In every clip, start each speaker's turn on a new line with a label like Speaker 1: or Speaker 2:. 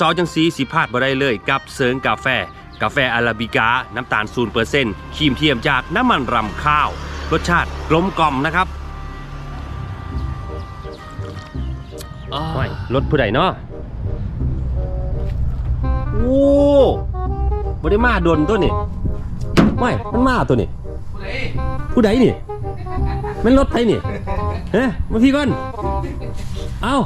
Speaker 1: สาว
Speaker 2: ๆจังสีสิพลาดบ่ได้เลยกับเซิงกาแฟ กาแฟอาราบิกาน้ำตาล0%ครีมเทียมจากน้ำมันรำข้าว รสชาติกลมกล่อมนะครับไม่รถผู้ใดเนาะโอ้บ่ได้มาดนตัวนี่ไม่มันมาตัวนี่ผู้ใดนี่แมันรถไผนี่เฮ้มาพี่ก่อน เอ้า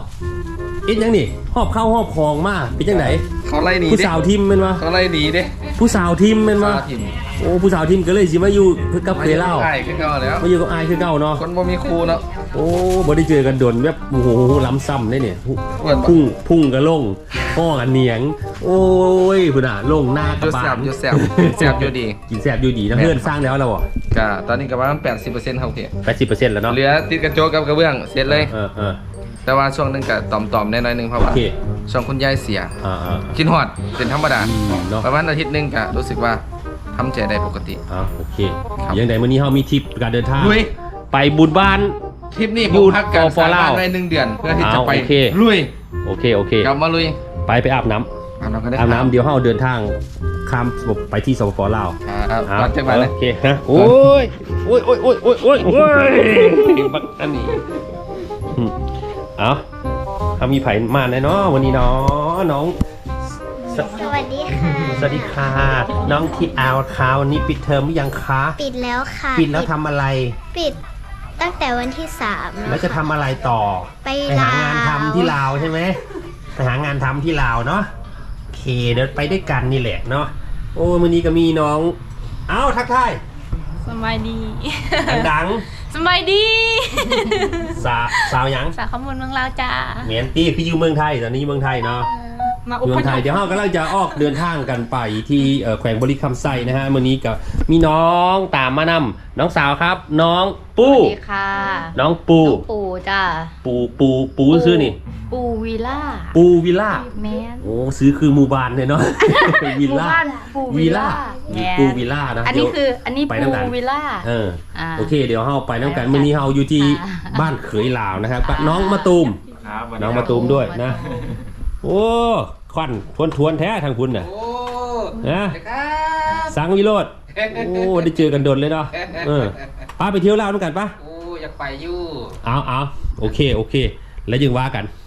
Speaker 2: เอ็ดยังนี่หอบข้าวหอบของมาเป็นจังไหน
Speaker 3: เขาไล่หนี
Speaker 2: ผู้
Speaker 3: เด้
Speaker 2: สาวทิมเป็นวะ
Speaker 3: เขาไล่หนีเด้
Speaker 2: ผู้สาวทิมเป็นวะ
Speaker 3: สาวทิม
Speaker 2: โอ้ผู้สาวทิมก็เลยสิมาอยู่กับเคยเล่า
Speaker 3: ใช่ขึ้นเขาแล้ว
Speaker 2: มาอยู่กับอายคือเก่าเนาะ
Speaker 3: คนบ่มีครูเนาะ
Speaker 2: โอ้บ่ได้เจอกันโดนแบบโอ้โหล้ำซ้ำได้เนี่ย
Speaker 3: อ้วนปะ
Speaker 2: พุ่งพุ่งกระลงห้อกันเหนียง โอ้ยพุ่นอะลงหน้ากระบาล
Speaker 3: อยู่แซ่บอยู่แซ่บอยู่ดี
Speaker 2: กินแซ่บอยู่ดีนะเพื่อนสร้างแล้วเราอะ
Speaker 3: กะตอนนี้ก็ประมาณ80%ครับพี่
Speaker 2: แปดสิบเปอร์เซ็นต์แล้วเนาะ
Speaker 3: เหลือติดกระโจกกับกระเบื้องเสร็จเลย
Speaker 2: เออเออ
Speaker 3: แต่ว่าช่วงหนึงก็ตอมๆได้หน้อยหนึงเพราะ
Speaker 2: โอ
Speaker 3: ว่า
Speaker 2: เค
Speaker 3: ช่วงคุณยายเสีย
Speaker 2: อ่าอ่า
Speaker 3: กินฮอดเป็นธรรมดา
Speaker 2: อืมเนาะ
Speaker 3: ประมาณอาทิตย์หนึงก็รู้สึกว่าทำใจได้ปกติ
Speaker 2: อ่าโอเค
Speaker 3: ครับ
Speaker 2: ยังไงวันนี้เรามีทริปการเดินทาง
Speaker 3: ลุย
Speaker 2: ไปบุญบ้าน
Speaker 3: ทริปนี้ผ
Speaker 2: อยู่
Speaker 3: มพักกัน
Speaker 2: ฟอร์
Speaker 3: สาม
Speaker 2: ลาว
Speaker 3: วันได้หนึ่งเดือน เพื่อที่จะ
Speaker 2: อ้าว
Speaker 3: ไป
Speaker 2: โอเค
Speaker 3: ลุย
Speaker 2: โอเคโอเค
Speaker 3: กลับมาลุย
Speaker 2: ไปไปอาบน้ำ
Speaker 3: อาบน้ำกันได้
Speaker 2: อาบน้ำเดี๋ยวเราเดินทางข้ามไปที่สปปลาว
Speaker 3: ครับ
Speaker 2: อะ
Speaker 3: หลังจากนั้นนะ
Speaker 2: โอเคนะโอ้ยโอ้ยโอ้ยโอ้ยโอ้ยโอ้ยโอ้ยบักอันนี้อืม เอาเอามีไผ่มาแน่เนาะวันนี้เนาะน้อง ส
Speaker 4: สวัสดีค่ะ
Speaker 2: สวัสดีค่ะ น้องที่อาวคาวนี่ปิดเทอมหรือยังคะ
Speaker 4: ปิดแล้วค่ะ
Speaker 2: ปิดแล้วทำอะไร
Speaker 4: ปิดตั้งแต่วันที่สาม
Speaker 2: แล้วจะทำอะไรต่อ
Speaker 4: ไป
Speaker 2: ไปหางานทำที่ลาวใช่ไหมไปหางานทำที่ลาวเนาะโอเคเดี๋ยวไปด้วยกันนี่แหละเนาะโอ้วันนี้ก็มีน้อง เอ้าทักทาย
Speaker 5: สบายดี
Speaker 2: ดัง
Speaker 5: สบายดี
Speaker 2: ๆสาสาวหยัง
Speaker 5: สาขมูลเมืองลาวจ้า
Speaker 2: เหมียนตี้คืออยู่เมืองไทยตอนนี้อยู่เมืองไทยเนาะ
Speaker 5: มาอุ
Speaker 2: เมื
Speaker 5: ป
Speaker 2: องไทย
Speaker 5: ถัม
Speaker 2: เดี๋ยว
Speaker 5: ภ์
Speaker 2: เรากำลังจะออกเดินทางกันไปที่เอ่อแขวงบริคำไซนะฮะวันนี้ก็มีน้องตามมานำน้องสาวครับ น้องปู
Speaker 5: สวัสดีค่ะ
Speaker 2: น้องปู
Speaker 5: น้องปูจ้า
Speaker 2: ปูปูปูซื้อนี่
Speaker 5: ปูวิล่า
Speaker 2: ปูวิลล่า
Speaker 5: แมน
Speaker 2: โอ้ซื้อคือหมู่บ้านเลยเนาะ วิลล่า
Speaker 5: หมู่บ้านปูวิ
Speaker 2: วิ
Speaker 5: ล
Speaker 2: ล
Speaker 5: ล่า
Speaker 2: ล่า
Speaker 5: แมน
Speaker 2: ปูวิลล่านะ
Speaker 5: อันนี้
Speaker 2: เดี๋ยว
Speaker 5: คืออันนี้
Speaker 2: ไป
Speaker 5: ปู
Speaker 2: น้ำกัน
Speaker 5: วิลล่า
Speaker 2: เออ
Speaker 5: อ่า
Speaker 2: โอเค เดี๋ยวเราไปน้ำกัน
Speaker 5: ไป
Speaker 2: วันนี้เราอยู่ที่
Speaker 5: อ่า
Speaker 2: บ้านเขยลาวนะครับกับน้องมะตูม
Speaker 3: ครับ
Speaker 2: น้องมะตูมด้วยนะ โอ้ควันทวนทวนๆแท้ทางคุณน่ะ
Speaker 3: โอ้
Speaker 2: นะ
Speaker 3: ครับ
Speaker 2: สังวิโรธโอ้ได้เจอกันโดนเลยเนาะเออป้าไปเที่ยวลาวด้วยกันปะ
Speaker 3: โอ้อยากไปอยู่
Speaker 2: เอาเอาโอเคโอเค แล้วยังว่ากัน
Speaker 3: การงาน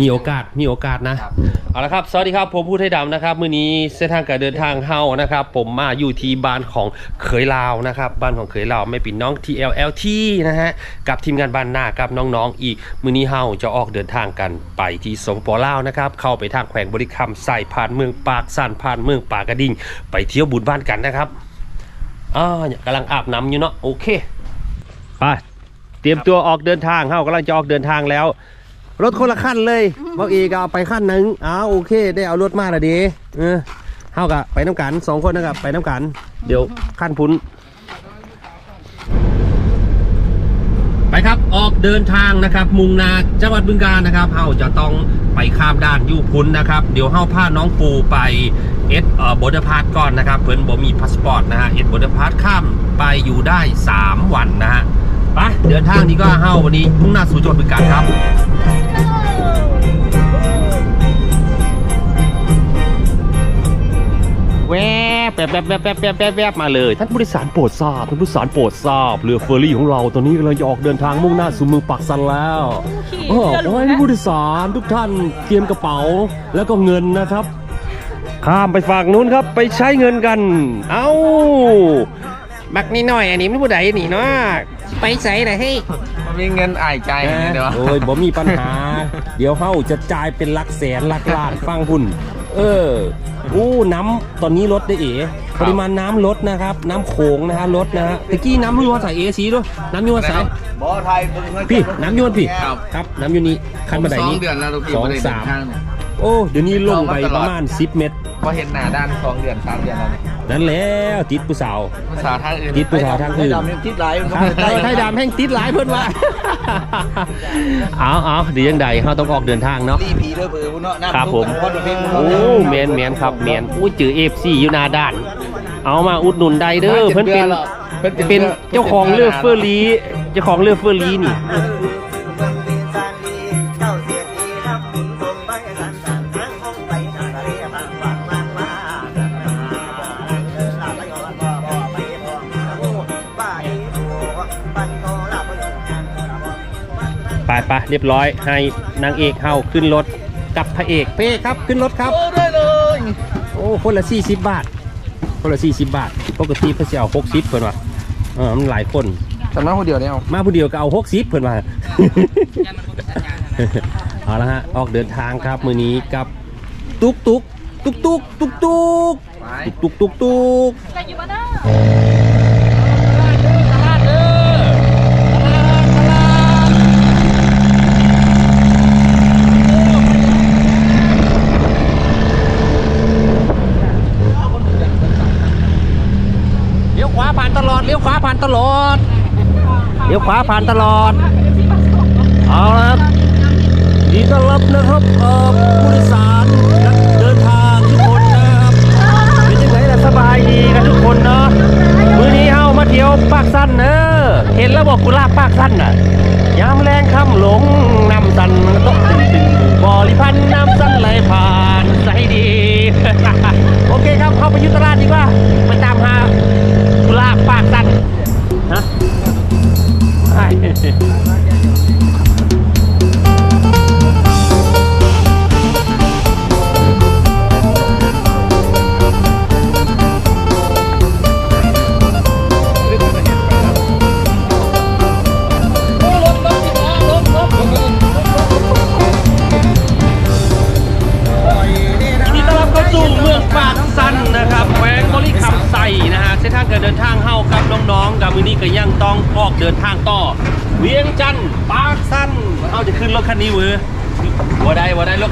Speaker 2: มีโอกาสมีโอกาสนะครับเอาละครับ สวัสดีครับ ผมพูดให้ดำนะครับ มื้อนี้เส้นทางการเดินทางเฮานะครับ ผมมาอยู่ที่บ้านของเขยลาวนะครับ บ้านของเขยลาวไม่ปิดน้อง TLLT นะฮะ กับทีมงานบ้านหน้ากับน้องๆ อีก มื้อนี้เฮาจะออกเดินทางกันไปที่สปปลาวนะครับ เข้าไปทางแขวงบริคำใส่ผ่านเมืองปากสันผ่านเมืองปากกระดิ่ง ไปเที่ยวบุญบ้านกันนะครับอ่ากำลังอาบน้ำอยู่เนาะ โอเค ไป เตรียมตัวออกเดินทางเฮากำลังจะออกเดินทางแล้ว รถคนละขั้นเลยบอกเอกเอาไปขั้นหนึ่งอ้าวโอเค ได้เอารถมาและดีเออเท่ากับไปน้ำกันสองคนนะครับไปน้ำกัน เดี๋ยวขั้นพุ้น ไปครับออกเดินทางนะครับ มุงนาจังหวัดบึงกาฬนะครับเฮาจะต้องไปข้ามด่านยูพุนนะครับ เดี๋ยวเฮาพาน้องปูไปเอสเอ่อบอดพาสก่อนนะครับ เพิ่นบ่มีพาสปอร์ตนะฮะเอสบอดพาสข้ามไปอยู่ได้ 3 วันนะฮะ ไปเดินทางนี้ก็เฮาวันนี้มุ่งหน้าสู่จังหวัดบึงกาฬครับแวบแบบแบบแบบแบบแบบแบบแบบมาเลย ท่านผู้โดยสารโปรดทราบท่านผู้โดยสารโปรดทราบเรือเฟอร์รี่ของเราตอนนี้กำลังจะออกเดินทางมุ่งหน้าสู่เมืองปักสันแล้วเออขอให้ท่านผู้โดยสารทุกท่านเตรียมกระเป๋าแล้วก็เงินนะครับ ข้ามไปฝั่งนู้นครับไปใช้เงินกัน เอ้าบักนี่หน่อยอันนี้มันผู้ใดหนีเนาะ
Speaker 1: ไปใส่ไหนให้
Speaker 3: มันมีเงินอ่ายใจเดี๋ยว
Speaker 2: โอ้ยบ่มีปัญหา เดี๋ยวเฮาจะจ่ายเป็นหลักแสนหลักล้านฟังพุ่น เอออู้น้ำตอนนี้ลดได้เอ๋ปริมาณน้ำลดนะครับ น้ำโขงนะฮะลดนะฮะตะกี้น้ำยั่วใส่เอซีด้วยน้ำยั่วใส่
Speaker 6: บ่ไทยเพิ่งเคย
Speaker 2: พี่น้ำยั่วพี่
Speaker 3: ครับ
Speaker 2: ครับน้ำยั่วนี้คันบันได
Speaker 3: สอง
Speaker 2: นี้
Speaker 3: เดือนแล้วลูกพี่
Speaker 2: สอง
Speaker 3: บ่ได้เดิน
Speaker 2: สาม
Speaker 3: ทางเนี่ย
Speaker 2: โอ้เดี๋ยวนี้ลงไปประมาณ10เมตร
Speaker 3: พอเห็นหน้าด้านสองเดือนสามเดือนแล้วเนี่ย
Speaker 2: นั่นแล้วติดผู้สาว
Speaker 3: ภาษาทางอื่น
Speaker 2: ติดผู้สาวทางอื่น
Speaker 6: ดำยังคิดหลายมัน
Speaker 2: ค
Speaker 6: ก็
Speaker 2: รับ
Speaker 6: ไม่ได้
Speaker 2: ไทยดำแห่งติดหลายเพิ่นว่าเอาเอาเดี๋ยวยังใดเฮาต้องออกเดินทางเนาะ
Speaker 6: รีพีเด้อเผื่อพุ่นเนาะน้ำ
Speaker 2: ครับผม
Speaker 6: พอดเพลง
Speaker 2: โอ้แมนแมนครับแมนอุ้ยจือเอฟซีอยู่หนาด้าน เอามาอุดหนุนได้เด้อเพิ่นเป็นเป็นเจ้าของเรือเฟอร์ลีเจ้าของเรือเฟอร์ลีนี่ ไปไปเรียบร้อย ให้นางเอกเฮาขึ้นรถกับพระเอกพระเอกครับขึ้นรถครับ
Speaker 6: ได้เลย
Speaker 2: โอ้คนละ40บาท คนละ40บาท ปกติเพิ่นสิเอา60เพิ่นว่าเออมันหลายคน
Speaker 3: สำนักคนเดียวเนี่ยเอา
Speaker 2: มาผู้เดียวก็เอา60เพิ่นว่า เอาละฮะออกเดินทางครับมื้อนี้กับตุกตุกตุกตุกตุกตุก
Speaker 3: ไป
Speaker 2: ตุกตุกตุก
Speaker 5: กันอยู่บ้านเด้อ
Speaker 2: เลี้ยวขวาผ่าน ตลอดเลี้ยวขวาผ่านตลอดเลี้ยวขวาผ่านตลอดเอาละครับดีต้อนรับนะครับผู้โดยสารนักเดินทางทุกคนนะครับเป็นยังไงล่ะสบายดีกันทุกคนเนาะมื้อนี้เฮามาเที่ยวปากสั้นเนอะเห็นแล้วบอกกุลาบปากสั้นน่ะยามแรงค่ำหลงน้ำสันตกตึงตึงบริพันธ์น้ำสันไหลผ่านใสดี โอเคครับเข้าไปยุตลาดดีกว่าไปตามหา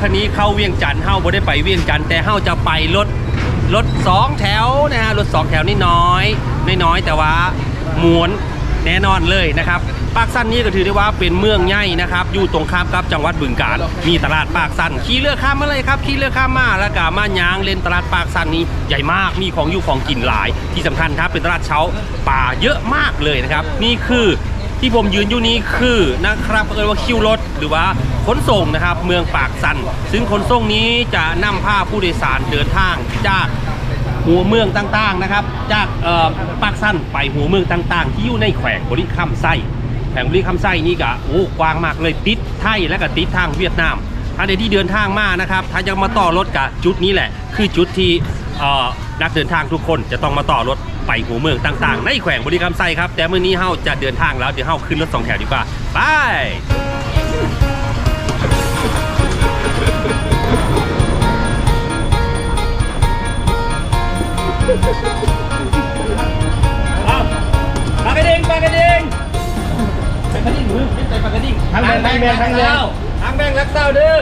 Speaker 2: คันนี้เข้าเวียงจันทน์เฮาบ่ได้ไปเวียงจันทน์แต่เฮาจะไปรถรถสองแถวนะฮะรถสองแถวนี่น้อยน้อยแต่ว่าม้วนแน่นอนเลยนะครับปากสันนี้ก็ถือได้ว่าเป็นเมืองใหญ่นะครับ อยู่ตรงข้ามกับจังหวัดบึงกาฬมีตลาดปากสันขี่เรือข้ามมาเลยครับขี่เรือข้ามมาแล้วก็มายางเล่นตลาดปากสันนี้ใหญ่มากมีของอยู่ของกินหลาย ที่สำคัญครับเป็นตลาดเช้าป่าเยอะมากเลยนะครับ นี่คือ ที่ผมยืนอยู่นี้คือนะครับเรียกว่าคิวรถหรือว่าขนส่งนะครับ เมืองปากสัน ซึ่งขนส่งนี้จะนำพาผู้โดยสารเดินทางจากหัวเมืองต่างๆนะครับ จากเอ่อปากสันไปหัวเมืองต่าง ๆ ที่อยู่ในแขวงบริคัมไส้แขวงบริคัมไส้นี่ก็โอ้กว้างมากเลยติดไทยและก็ติดทางเวียดนามถ้าใดที่เดินทางมานะครับ ถ้ายังมาต่อรถกับจุดนี้แหละ คือจุดที่เอ่อนักเดินทางทุกคนจะต้องมาต่อรถ ไปหัวเมืองต่างๆ ในแขวงบริคัมไส้ครับ แต่เมื่อนี้เฮาจะเดินทางแล้วเดี๋ยวเฮาขึ้นรถสองแถวดีกว่า ไปเอาปากกระดิ่งปากกระดิ่งปากกระดิ่งมือไม่ใส่ปากกระดิ่งทางแบงทางแบงทางแบงทางแบงรักเศร้าเด้อ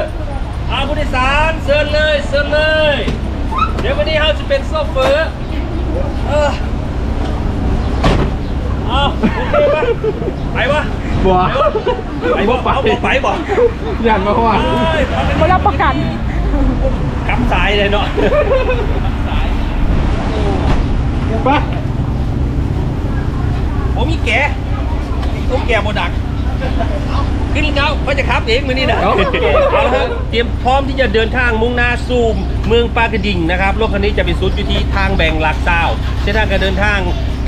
Speaker 2: เอาผู้โดยสารเชิญเลยเชิญเลย เดี๋ยววันนี้เราจะเป็นโซเฟอร์ ออเอาโอเคปะไปวะ
Speaker 3: บัว
Speaker 2: ไปวะเอาบ่ไปบ่
Speaker 3: ยันมาว่า
Speaker 2: ไม่รับประกันกำสายเลยเนาะไปผมมีแกต้องแกโบดัก ขึ้นเก้าก็จะขับเองมือนี่นะเอาละครับเตรียมพร้อมที่จะเดินทางมุ่งหน้าสู่เมืองปากระดิ่งนะครับรถคันนี้จะเป็นศูนย์อยู่ที่ทางแบ่งหลักซาวเส้นทางการเดินทาง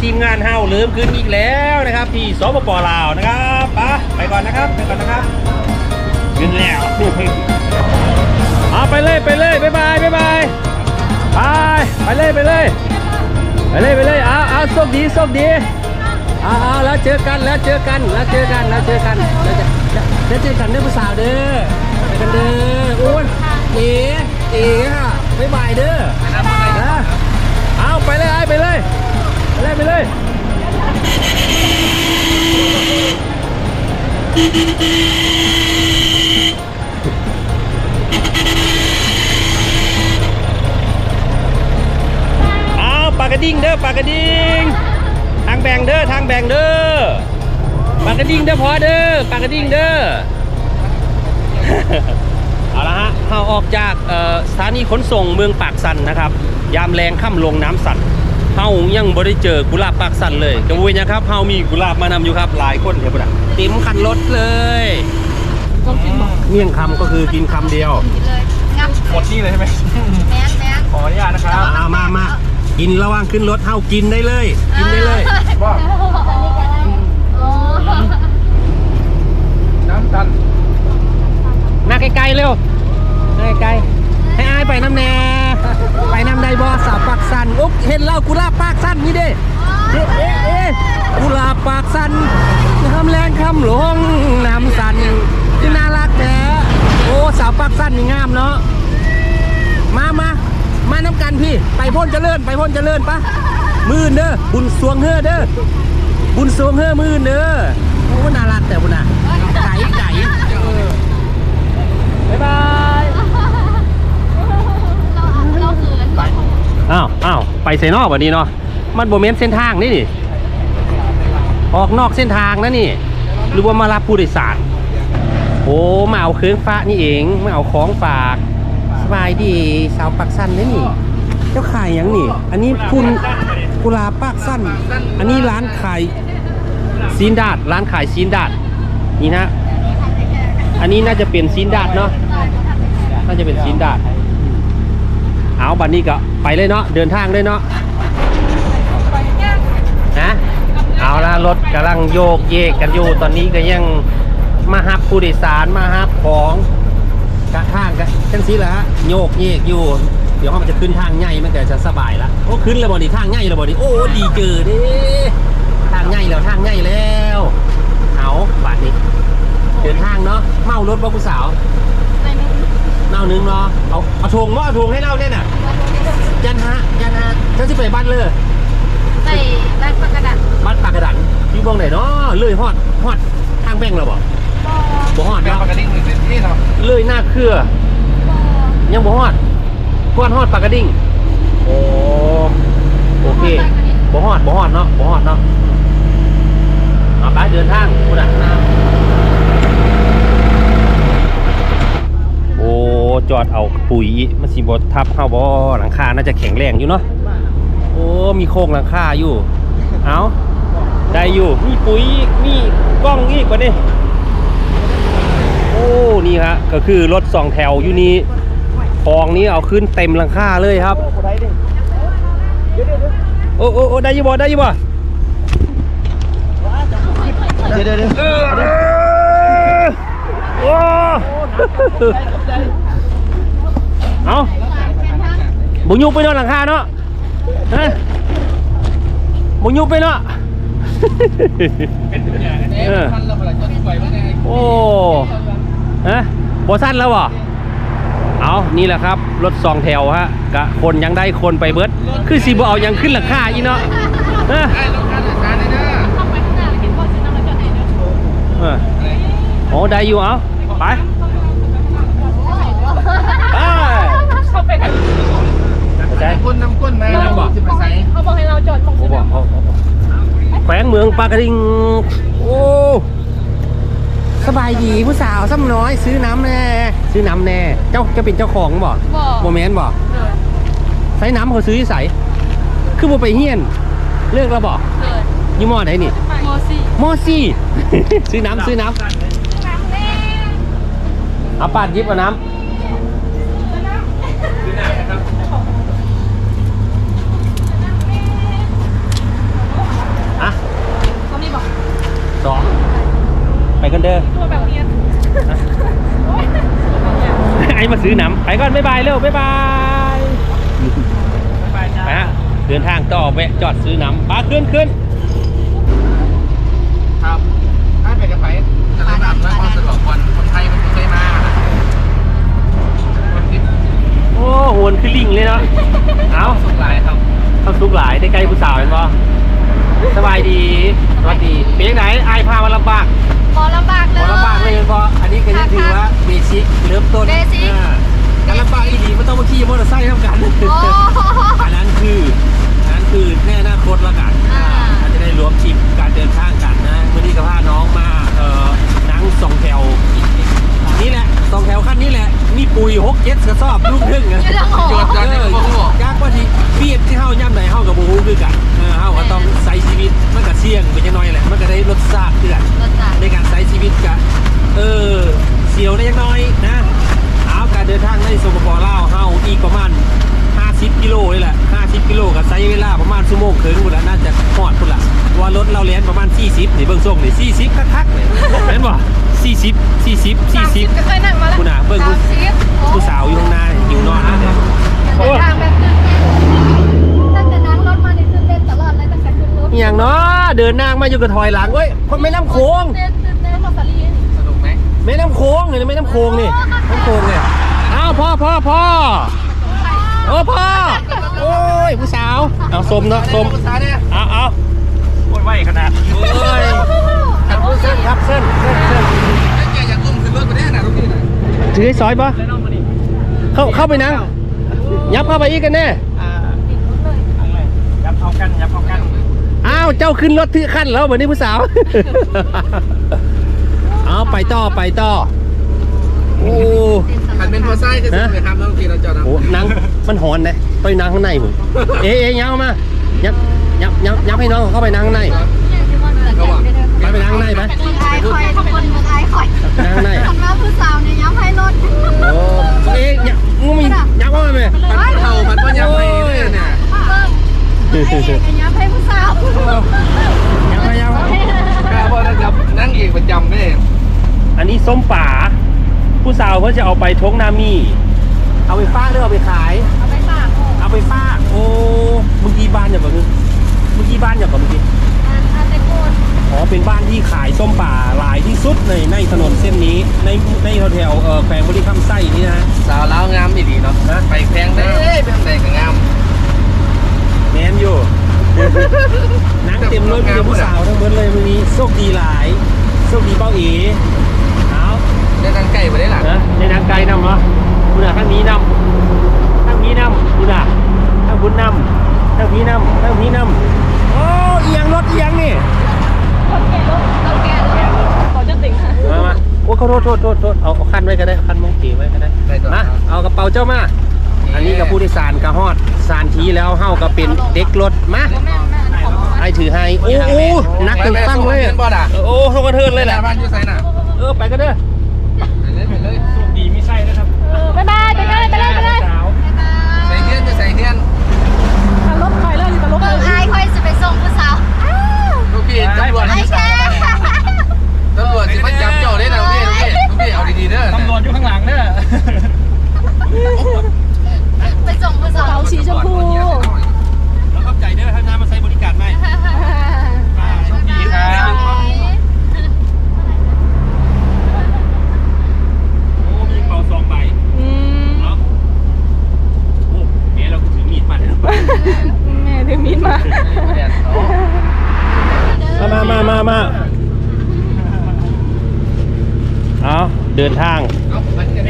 Speaker 2: ทีมงานเฮาเริ่มขึ้นอีกแล้วนะครับ ที่สปปลาวนะครับไปไปก่อนนะครับไปก่อนนะครับขึ้นแล้วเอาไปเลยไปเลยบ๊ายบายบ๊ายบายไปไปเลยไปเลยไปเลยไปเลยเอาเอาโชคดีโชคดีเอาเอาแล้วเจอกันแล้วเจอกันแล้วเจอกันแล้วเจอกันแล้วเจอแล้วเจอกันเด้อผู้สาวเด้อไปกันเด้ออ้วนเอ๋เอ๋ค่ะบ๊ายบายเด้อนะเอาไปเลยไอ้ไปเลยไป เลยไปเลยเอาปากกระดิ่งเด้อปากกระดิ่งทางแบ่งเด้อทางแบ่งเด้อปากกระดิ่งเด้อพอเด้อปากกระดิ่งเด้อเอาละฮะเราออกจากสถานีขนส่งเมืองปากสันนะครับ ยามแรงค่ำลงน้ำสัน เฮายังบ่ได้เจอกุหลาบปากสันเลยกระเวยนะครับเฮามีกุหลาบมานำอยู่ครับหลายคนเห็นปะเต็มคันรถเลยเมี่ยงคำก็คือกินคำเดียว
Speaker 3: หมดนี่เลยใช่ไหม
Speaker 4: แมนแมน
Speaker 3: ขออนุญาตนะครับ
Speaker 2: มามามากินระหว่างขึ้นรถเฮากินได้เลย กินได้เลย
Speaker 3: ว่า
Speaker 4: โอ้
Speaker 3: น้ำตัน
Speaker 2: มาไกลๆเร็วมาไกลๆให้อายไปน้ำแน่ ไปนำใดบอสาวปากสันอุ๊บเห็นแล้วกุลาบปากสันนี่เด้เอ๊ะเอ๊ะเอ๊ะกุลาบปากสันคำแรงคำหลงน้ำสันที่น่ารักแท้โอ้สาวปากสันนี่งามเนาะมามามาน้ำกันพี่ ไปพ่นเจริญไปพ่นเจริญปะมือเด้อบุญสวงเฮ้อเด้อบุญสวงเฮ้อมือเด้อโอ้น่ารักแต่บุญน่ะไก่ไก่บ๊ายบาย
Speaker 4: เราเขิน
Speaker 2: อ้าวอ้าวไปเซนอกวันนี้เนาะมันโบเมนเส้นทางนี่นี่ออกนอกเส้นทางนะนี่ หรือว่ามารับผู้โดยสารโอ้มาเอาเครื่องฟ้านี่เองมาเอาของฝากสบายดีสาวปักสั้นนี่นี่ เจ้าขายหยังนี่ อันนี้คุณกุลาปากสั้น อันนี้ร้านขายซีนดาดร้านขายซีนดาดนี่นะ อันนี้น่าจะเป็นซีนดาดเนาะน่าจะเป็นซีนดาด เอาบันนี้ก็ไปเลยเนาะเดินทางเลยเนาะฮะเอาละรถกำลังโยกเยกกันอยู่ตอนนี้ก็ยังมาฮับผู้โดยสารมาฮับของกระทางกันจังสีละฮะโยกเยกอยู่ เดี๋ยวมันจะขึ้นทางใหญ่มันก็จะสบายละโอ้ขึ้นแล้วบอดีทางใหญ่แล้วบอดีโอ้ดีเจอเด้ทางใหญ่แล้วทางใหญ่แล้วเอาบัดนี้เดินทางเนาะเมารถบ่ผู้สาว เน่านึงเนาะเอาเอาถุงว่าเอาถุงให้เน่าเนี่ยน่ะยันฮะยันฮะเจ้าสิไปบ้านเลย
Speaker 4: ใส่แบนปากกระดาษ
Speaker 2: บ้านปากกระดันอยู่บ้องไหนเนาะเลยฮอดฮอดทางแบ่งเราบ่บ่ฮอด
Speaker 3: แก้ว
Speaker 2: เนาะ
Speaker 3: ปากกระดิ่งหนึ่งเซนที่เนาะ
Speaker 2: เลยหน้าเครือยังบ่ฮอดก้อนฮอดปากกระดิ่งโอ้โอเคบ่ฮอดบ่ฮอดเนาะบ่ฮอดเนาะเอาไปเดินทางพุ่นน่ะนะโอ้ จอดเอาปุ๋ยมันสิบ่ทับเฮาบ่หลังคาน่าจะแข็งแรงอยู่เนาะโอ้มีโครงหลังคาอยู่ เอาได้อยู่มีปุ๋ยอีกมีกล้องอีกวะนี่โอ้นี่ฮะก็คือรถสองแถวอยู่นี่คลองนี้เอาขึ้นเต็มหลังคาเลยครับโอ้โอ้โอ้ได้อยี่บ่ได้อยี่บ่
Speaker 6: เดี๋ยวเดี๋ยวเดี๋ยว
Speaker 2: โอ้ เอาบุญยุบไปเนาะหลังคาเนาะฮะบุญยุบไปเนาะเออ
Speaker 3: พันแล้วเมื่อไหร่จะไปบ้างไง
Speaker 2: โอ้ฮะบสั้นแล้วบ่เอานี่แหละครับ รถสองแถวฮะกะคนยังได้คนไปเบิดคือสีบ่เอายังขึ้นหลังคาอีเนาะเออ
Speaker 3: ได้รถคันจัดการเลยนะ
Speaker 5: เข้าไปข้างหน้าแล้วเห็นพ่อซื้อน้ำมันจอดไหนเนอะ
Speaker 2: เออโอ้ได้อยู่เอาไป ไป
Speaker 5: เข้าไปกัน
Speaker 2: ใจ
Speaker 3: ก้นน้ำก้นแม่น้ำบอกจะไปใส่
Speaker 5: เขาบอกให้เราจอดตรง
Speaker 2: โอ้
Speaker 5: ซื้อ
Speaker 2: บอก
Speaker 5: น้ำ
Speaker 2: เอาเอาเอาแขวงเมืองปากกระดิ่งโอ้สบายดีผู้สาวซ้ำน้อย ซื้อน้ำแน่ซื้อน้ำแน่เจ้าจะเป็นเจ้าของบ่
Speaker 5: บอก
Speaker 2: โมเมนต์บ่ใส่น้ำเขาซื้อที่ใสคือบ่ไปเฮียน เลิกแล้วบ่
Speaker 5: เกิด
Speaker 2: ยี่มอไหนนี่
Speaker 5: โมซี่
Speaker 2: มอซี่ซื้อน้ำซื้อน้ำเอาปาดยิบเอาน้ำ้อ
Speaker 5: ตัวแบบเนี้ย
Speaker 2: ไอ้มาซื้อหนำไปก่อนบ๊ายบายเร็วบ๊ายบายบ๊ายบายจ้าไปฮะเดินทางต่อแวะจอดซื้อหนำปลาขึ้นขึ้น
Speaker 3: ครับถ้าเป็นกระไปจะได้รับความสะดวกคนคนไทยมันคนไทยมาก
Speaker 2: โอ้โหนคือลิงเลยเนาะเอาสุกหลาย
Speaker 3: ครับ
Speaker 2: เขาสุกหลายได้ใกล้ผู้สาวเห็นปะสบายดีสวัสดีเป็นยังไงไอพามาลำบาก
Speaker 4: บอลำบากเล
Speaker 2: พ
Speaker 4: ย
Speaker 2: อลำบากเลยเห็นปะอันนี้ก็ยังถือว่าเบสิกเริ่มต้น
Speaker 4: Basic
Speaker 2: อ่าการลำบากอีดีมันต้องมาขี่มอเตอร์ไซค์เท่ากัน
Speaker 4: โอ้
Speaker 2: อันนั้นคืออันนั้นคือแน่อนาคตละกัน
Speaker 4: อ่า
Speaker 2: อาจจะได้รวมทริปการเดินทางกันนะเมื่อนี้ก็พาน้องมาเอ่อนั่งสองแถวนี่แหละสองแถวขั้นนี้แหละมีปุ๋ยหกเจ็ดกระสอบลูกทึ่งนะ
Speaker 4: ยืดละหัว
Speaker 3: จดจดเนี่ยก็บอก
Speaker 2: ยากกว่าที่เบียดที่เฮาย่ำไหนเฮากับบูฮูคือกันเออเฮาก็ต้องใช้ชีวิตมันก็เสี่ยงไปจังน้อยแหละมันก็ได้รสชาติเดือด
Speaker 4: รถจักร
Speaker 2: ในการใช้ชีวิตกะเออเสียวได้ยังน้อยนะเอาการเดินทางในสปปลาวเฮาอีกประมาณ 50 กิโลนี่แหละ 50 กิโลกับใช้เวลาประมาณชั่วโมงครึ่งพุ่นละน่าจะฮอดพุ่นละว่ารถเราแล่นประมาณ 40นี่เบิ่งส่งนี่40คักๆเลยเห็นบ่40 40 40
Speaker 5: จะเคยนั่งมาแล้ว
Speaker 2: คุณน่ะเบิ่ง
Speaker 4: สา
Speaker 2: ผู้
Speaker 4: มสิบ
Speaker 2: ผู้สาวอยู่ข้างหน้าหิวนอนนะเนี่ย
Speaker 4: เดินทางแบบตื่นเต้น อ
Speaker 2: หย่างเนาะเดินนางมาอยู่กับถอยหลังเว้ยคนแม่น้ำโขง
Speaker 4: ตื่นเต้นตื่นเต้น
Speaker 5: มาสลี
Speaker 3: สนุกไหม
Speaker 2: แม่น้ำโขงเนี่ยแม่น้ำโขงนี่น้ำโขงเนี่ยอ้าวพ่อพ่อพ่อโอ้พ่อโอ้ยผู้สาวเอาสมเนาะสม
Speaker 3: เอา
Speaker 2: เอาโอ้ยไหวขนาดโอ้ยครับเส้นครับเส้นเส้นเส้น
Speaker 3: แกอยากอุ้มขึ้นรถไปได้น่ะทุกทีน่ะ
Speaker 2: ถือให้ซอยปะเข้าเข้าไปนั่งยับเข้าไปอีกกันแน่
Speaker 3: ยับเอากันยับเอากัน
Speaker 2: อ้าว เจ้าขึ้นรถที่ขั้นแล้วเหมือนนี่ผู้สาว เอาไปต่อไปต่อ โอ้
Speaker 3: หันเป็นพอไส้ก็สิไปทำแล้วทีเราจอดนะ
Speaker 2: โหนังมันหอนนะไปนั่งข้างในผมเอ๊ะเอ๊ะยับมายับยับยับยับให้น้องเข้าไปนั่งข้างในไปไปนั่งข้างในไป
Speaker 4: มึงอายคอยทุกคนมึงอายคอย
Speaker 2: นั่งข้างใน
Speaker 4: คนมาผู้สาวเนี่ยย้ำให้รถ
Speaker 2: โอ้เอ๊ะยับงูมียับเข้ามาไหม
Speaker 3: ปัดเข่าปัดว่ายับไปเนี่ยเนี่ย
Speaker 4: เบิ้งไอ้เอกย้ำให้ผู้สาว
Speaker 2: ยับมายับมา
Speaker 3: กล้าบอกนะครับนั่งเอกประจำเนี่ย
Speaker 2: อั นนี้ส้มป่า ผู้สาวเขาจะเอาไปทงนามี เอาไปฟาดหรือเอาไปขาย
Speaker 4: เอาไปฝาก
Speaker 2: เอาไปฟาดโอ้เมื่อกี้บ้านอย่างกับมึงเมื่อกี้บ้านอย่างกับเมื่อกี้
Speaker 4: อันอันตะโกน
Speaker 2: อ๋อเป็นบ้านที่ขายส้มป่าหลายที่สุดในในถนนเส้นนี้ ในในแถวๆเออแขวงบริคำไส้นี่นะ
Speaker 3: สาวล้าวงามดีๆเนาะไปแพงได้ไปทางใดก็งาม
Speaker 2: แมนอยู่นังเต็มรถมีแต่ผู้สาวทั้งหมดเลยมือนี้โชคดีหลายโชคดีเป้าเอ๋เอา
Speaker 3: ได้ทางไก่ไปได้หลัง
Speaker 2: นะในนางไกลนำเหรอคุณอะข้างนี้นำข้างนี้นำคุณอะข้างบุญนำข้างนี้นำข้างนี้นำโอ้เอียงรถเอียงนี่
Speaker 4: ต้องแก่รถ
Speaker 5: ขอจะติ่งค่ะ
Speaker 2: มามาโอ้ขอโทษโทษโทษโทษเอาเอาคันไว้ก็ได้เอาคันมองขี่ไว้ก็ได้
Speaker 3: ได้ต่อ
Speaker 2: มาเอากระเป๋าเจ้ามา อันนี้กับผู้โดยสารกระฮอดสารทีแล้วเฮาก็เป็นเด็กรถมา
Speaker 4: แม่แม่อันของ
Speaker 2: ไอถือให้โอ้โหนักตึงตั้งเลย
Speaker 3: เห็นบ่ด่ะ
Speaker 2: โอ้โหกระเทินเลยแหละ
Speaker 3: บ้านอยู่ไสน่ะ
Speaker 2: เออไปกันเด้อ บ
Speaker 5: เออบ๊ายบายไปเลยไปเลยไปเลย
Speaker 2: สาว
Speaker 3: ใส่เทียนจะใส่เทียน
Speaker 5: ตลกคอยเลยตลก
Speaker 4: เบิ้
Speaker 5: เล
Speaker 4: ง
Speaker 5: ย
Speaker 4: อายคอยจะไปส่งผู้สาว
Speaker 3: ลูกพี่ตำรวจ
Speaker 4: ไอ้แค่
Speaker 3: ตำรวจสิมาจับเจ้าได้นะลูกพี่ลูกพี่ลูกพี่เอาดีๆเด้อ
Speaker 2: ตำรวจอยู่ข้างหลังเด้อ
Speaker 4: ไปส่งผู้สาว
Speaker 5: เขาสีชมพู
Speaker 2: แล้วเข้าใจเด้อถ้างานมาใช้บริการไหม
Speaker 3: โชคดีครับ
Speaker 2: โอ้มีกระเป๋าสองใบ
Speaker 5: อืม
Speaker 2: เนาะโอ้เมียเราก็ถือมีดมาเลย
Speaker 5: แม่ถือมีดมา
Speaker 2: มามามามาเอาเดินทาง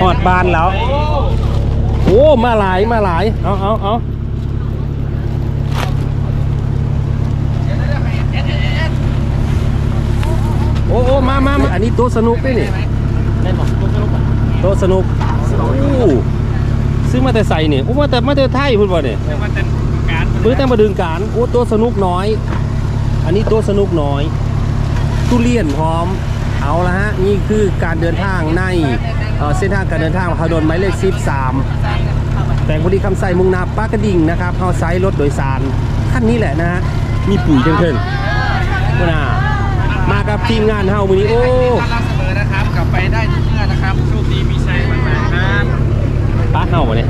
Speaker 2: หอด บานแล้ว โอ้ มาหลายมาหลาย เอาเอาเอาโอ้โอ้มามามาอันนี้โต๊ะสนุกด้วยนี่โต๊ะสนุกโอ้ซื้อมาแต่ใส่เนี่ยโอ้มาแต่มาแต่ไทยพูดว่าเนี่ยซื้อแต่มาดึงการโอ้โต๊ะสนุกน้อย อันนี้โต๊ะสนุกน้อย ทุเรียนพร้อม เอาละฮะ นี่คือการเดินทางใน เอ่อเส้นทางการเดินทางพหลหมายเลข 13 แต่งบุรีคำไซมุ่งหนาปากระดิ่งนะครับเอาไซส์รถโดยสารขั้นนี้แหละนะฮะมีปุ๋ยเทิงๆมามากับทีมงานเฮามือนี้โอ้
Speaker 3: ต้อนรับเสมอนะครับกลับไปได้ทุกเมื่อนะครับโชคดีมีชัยมากๆครับ
Speaker 2: ป้าเฮามาเนี่ย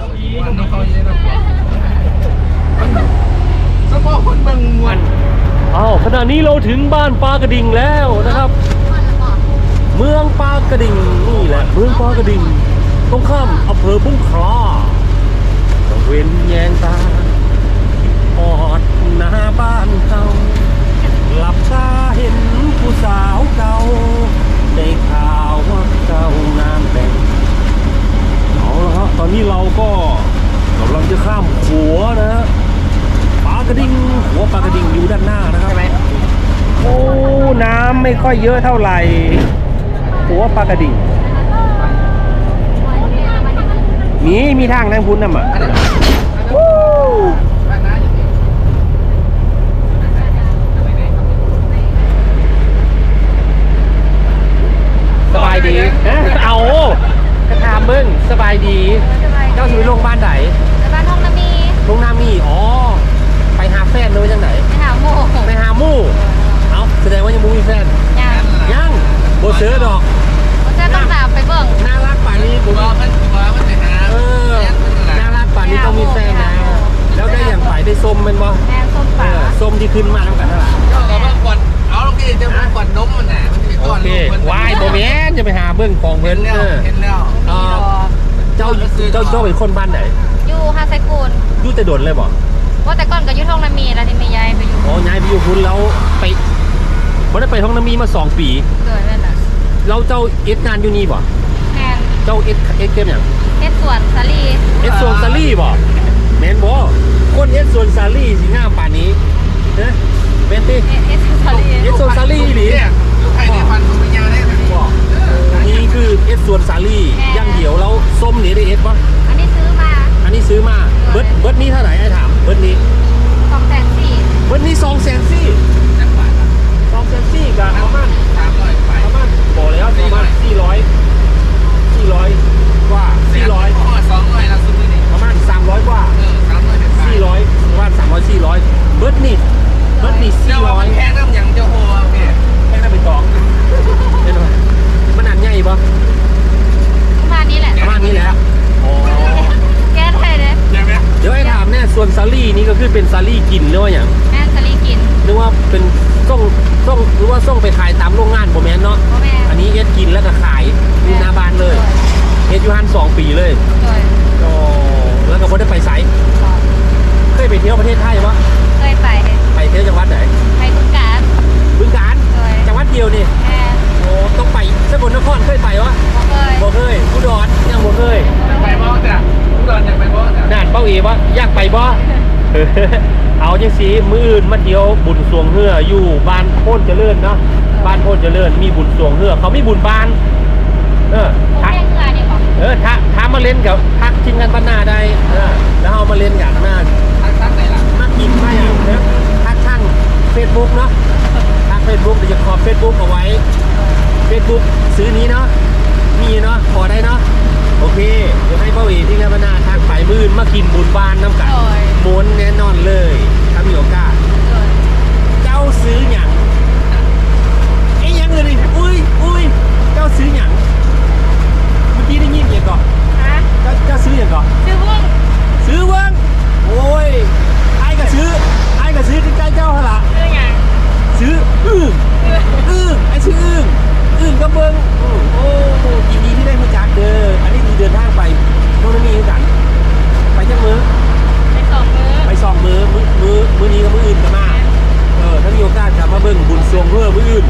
Speaker 3: วันนี้เขาเยอะนะสมองคนเมืองมวล
Speaker 2: อ้าวขณะนี้เราถึงบ้านปลากระดิ่งแล้วนะครับ เมืองปลากระดิ่งนี่แหละเมืองปลากระดิ่งตรงข้ามอำเภอบุ้งคลาตะเวนแยงตาหอดหน้าบ้านเก่าหลับตาเห็นผู้สาวเก่าได้ข่าวว่าเจ้างานแต่งเอาละฮะตอนนี้เราก็กำลังจะข้ามขัวนะฮะปลากระดิ่งหัวปลากระดิ่งอยู่ด้านหน้านะครับ
Speaker 1: ใช่ไหม
Speaker 2: โอ้น้ำไม่ค่อยเยอะเท่าไหร่ หัวปลากระดิ่งมีมีทางทางพุ้นน่ะมั้งสบายดีเอ๊ะเอากระทามเบิ้งสบายดีเจ้าสิไปโรงพยาบาลไหน
Speaker 4: บ้านห้องน้ำมี
Speaker 2: โรงน้ำมีอ๋อไปหาแฟนเลยจังไหน
Speaker 4: ไปหาโม
Speaker 2: ไปหาหมู่เอาแสดงว่ายังบ่มีแฟน
Speaker 4: ยัง
Speaker 2: ยังโบเสือดอก
Speaker 4: ผมจะต้องตามไปเบิ่ง
Speaker 2: น่ารักป่านนี้ผม
Speaker 3: ว่ามันว่ามันไปหา
Speaker 2: เออน่ารักป่านนี้ต้องมีแฟนนะแล้วได้อย่างฝ่ายได้ส้มแมันบ่
Speaker 4: แม่ส้ม
Speaker 2: เอ
Speaker 4: ป่า
Speaker 2: อส้มที่ขึ้นมาแล้วกันนั่นแหละ
Speaker 3: เจ้าก็มากดเอาลูกพี่จะมากดนมมันน่ะมันจะไป
Speaker 2: โอ
Speaker 3: ก้อน
Speaker 2: เค
Speaker 3: ลูกมัน
Speaker 2: วายโบแมนจะไปหาเบื้องของ
Speaker 3: เห็
Speaker 2: เพิ่
Speaker 3: น
Speaker 2: น
Speaker 3: แล้
Speaker 2: เอ
Speaker 3: ว
Speaker 2: อ
Speaker 3: เห็นแล้ว
Speaker 2: เออเจ้าเจ้าเจ้าเป็นคนบ้านไหน
Speaker 4: อยู่ฮาไซกูล
Speaker 2: อยู่แต่โดนเลยบ่
Speaker 4: ว่าแต่ก่อนก็อยู่ท้องน้ำมีแล้วที่มียายไปอยู่
Speaker 2: อ๋อย้ายไปอยู่พุ่นแล้วไปบ่ได้ไปท้องน้ำมีมาสองปี
Speaker 4: เกิดนั่นน่ะ
Speaker 2: แล้วเจ้าเอ็ดงานอยู่นี่บ่
Speaker 4: แมน
Speaker 2: เจ้าเอ็ดเอ็ดเกมหยัง
Speaker 4: เฮ็ดสวนสาลี
Speaker 2: เอ็ดโซนซารี่บ่แมนบ่คนเอ็ดโซนซารี่สิงามป่านนี้เนะแมนติ
Speaker 4: เฮ็ดเฮ็ดสาลี
Speaker 2: เอ็ดโซนซารี่อีหลี
Speaker 3: เนี่ยลูกไข่ในพันธุ์มันยาวได้แบบ
Speaker 2: บอกนี่คือเอ็ดโซนซารี่อย่างเดียวแล้วส้มนี่ได้เอ็ดปะ
Speaker 4: อันนี้ซื้อมา
Speaker 2: อันนี้ซื้อมาเบิร์ดเบิร์ดนี้เท่าไหร่ไอ้ถามเบิร์ดนี้
Speaker 4: สองแสนสี่
Speaker 2: เบิร์ดนี้สองแสนสี่
Speaker 3: จังหวัด
Speaker 2: สองแสนสี่กับประมาณ
Speaker 3: สามร้อยไป
Speaker 2: ประมาณบอกแล้วประมาณสี่ร้อย 400 อยากไปบ่เอาจังสีมืออื่นมาเที่ยวบุญสวงเฮืออยู่บ้านโพนเจริญเนาะบ้านโพนเจริญมีบุญสวงเฮือเขามีบุญบาน เออ
Speaker 4: พ่อ
Speaker 2: ทัก
Speaker 4: แม่เงื่อนี่บอก
Speaker 2: เออถ้าถ้ามาเล่นกับทักทีมงานบ้านนาได้เออแล้วเอามาเล่นกันหน้า
Speaker 3: ทักทักไหนล่ะ
Speaker 2: มากินมาอย่างเนี้ยทักช่างเฟซบุ๊กเนาะทักเฟซบุ๊กเดี๋ยวจะขอเฟซบุ๊กเอาไว้เฟซบุ๊กซื้อนี้เนาะมีเนาะขอได้เนาะ โอเคเดี๋ยวให้เป้าเอที่งานบ้านนาทักไปมื่นมากินบุญบานน้ำกัน
Speaker 4: โดย
Speaker 2: ม้วนแน่นอนเลยถ้ามีโอกาส
Speaker 4: โดย
Speaker 2: เจ้าซื้อหยังไอ้หยังเลยนี่อุ้ยอุ้ยเจ้าซื้อหยังเมื่อกี้ได้ยินอย่างก่อน
Speaker 4: ฮะ
Speaker 2: เจ้าเจ้าซื้ออย่างก่อน
Speaker 4: ซื้อพุ่ง
Speaker 2: ซื้อเวิ้งโอ้ยไอ้ก็ซื้อไอ้ก็ซื้อใกล้ๆเจ้าหนละ
Speaker 4: ซื้อหยัง
Speaker 2: ซื้ออึ้งอึ้งไอ้ชื่ออึ้งอึ้งก็เบิ้งอืมโอ้ยินดีที่ได้มาจากเด้ออันนี้คือ เดินทางไปโน่นนี่กัน ไปจังมือ
Speaker 4: ไปสองมื้อ
Speaker 2: ไปสองมือมือมือมือนี้กับมืออื่นกันมาเออถ้ามีโอกาสกลับมาเบิ้งบุญสวงเพื่อมืออื่น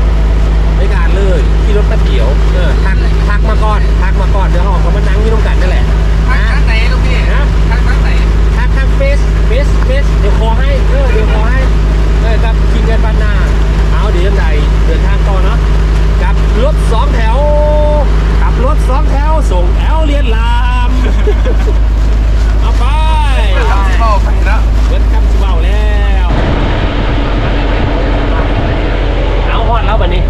Speaker 2: ในการเลยที่รถแป๊บเดียวเออทักทักมาก่อนทักมาก่อนเดี๋ยวเราก็มานั่งที่ตรงกันนั่นแหละ
Speaker 3: ทัก
Speaker 2: นะ
Speaker 3: ทักไหนลูกพี่ทักทักไหน
Speaker 2: ทักทางเฟซเฟซเฟซเดี๋ยวขอให้เออเดี๋ยวขอให้เออกับทีมงานบ้านนาเอาเดี๋ยวยังไงเดินทางต่อเนาะกับรถสองแถวกับ รถสองแถวส่งแอลเลียนลาม เอาไป
Speaker 3: ทำสิบเอาไปแล้ว
Speaker 2: เบิร์ดคำสิเบาแล้วเอาฮอดแล้วบัดนี้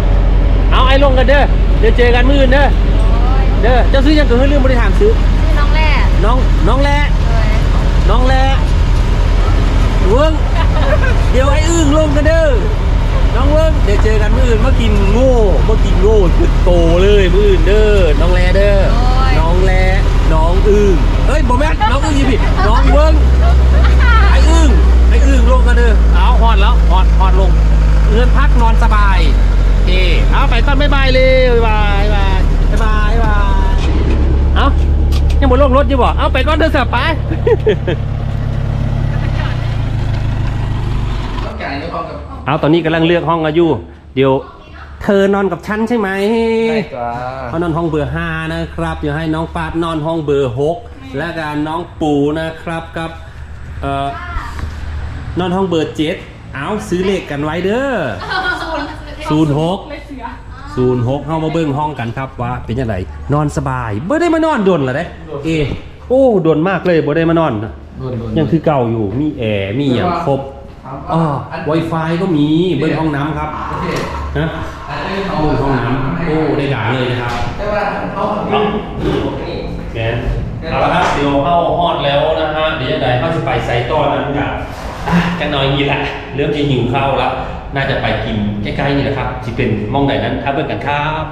Speaker 2: เอาไอ้ลงกันเด้อเดี๋ยวเจอกันมื้ออื่นเด้อ
Speaker 4: โอ้ย
Speaker 2: เด้อเจ้าซื้อยังก็เฮ้ยลืมบริถามซื้อ
Speaker 4: ซื้อน้องแร่
Speaker 2: น้องน้องแล
Speaker 4: โดย
Speaker 2: น้องแลเวิ้งเดี๋ยวไอ้อึ้งลงกันเด้อ น้องเวิ้งเดี๋ยวเจอกันมื้ออื่นมากินโง่มากินโง่คือโตเลยมื้ออื่นเด้อน้องแลเด้อน้องแลน้องอึ้งเอ้ยบ่แม่นน้องอึ้งอยี่ผิดน้องเวิ้งไอ้อึ้งไอ้อึ้งลงกันเด้อเอาหอดแล้วหอดหอดลงเงินพักนอนสบายโอเคเอาไปก่อนบ๊ายบายเลยบ๊ายบายบ๊ายบายบ๊ายบายเอายังบนลงรถอยู่บ่เอาไปก่อนเถอะสับไป เอาตอนนี้กำลังเลือกห้องกันอยู่ เดี๋ยวเธอนอนกับฉันใช่ไหมเขานอนห้องเบอร์ห้านะครับเดี๋ยวให้น้องปาดนอนห้องเบอร์หกและการน้องปูนะครับกับเอ่อนอนห้องเบอร์เจ็ดเอาซื้อเลขกันไว้เด้อศูนย์หกศูนย์หกเข้ามาเบิ้งห้องกันครับว่าเป็นยังไงนอนสบายบ่ได้มานอนดนเหรอเด้เอโอ้ดนมากเลยบ่ได้มานอนยังคือเก่าอยู่มีแอร์มีอย่างครบ อ๋อ Wi-Fi ก็มีเบิ้งห้องน้ำครับฮะเบิ้งห้องน้ำโอ้ได้ด่าเลยนะครับ
Speaker 3: แต่ว่าเขา
Speaker 2: เอาแกนเอาละครับเดี๋ยวเข้าฮอดแล้วนะฮะเดี๋ยวจะได้เข้าจะไปไซต์ต้อนนั้นกันอะกันหน่อยนี่แหละเริ่มจะหิวข้าวแล้วน่าจะไปกินใกล้ๆนี่แหละครับที่เป็นมองไหนนั้นครับเบิ่งกันครับ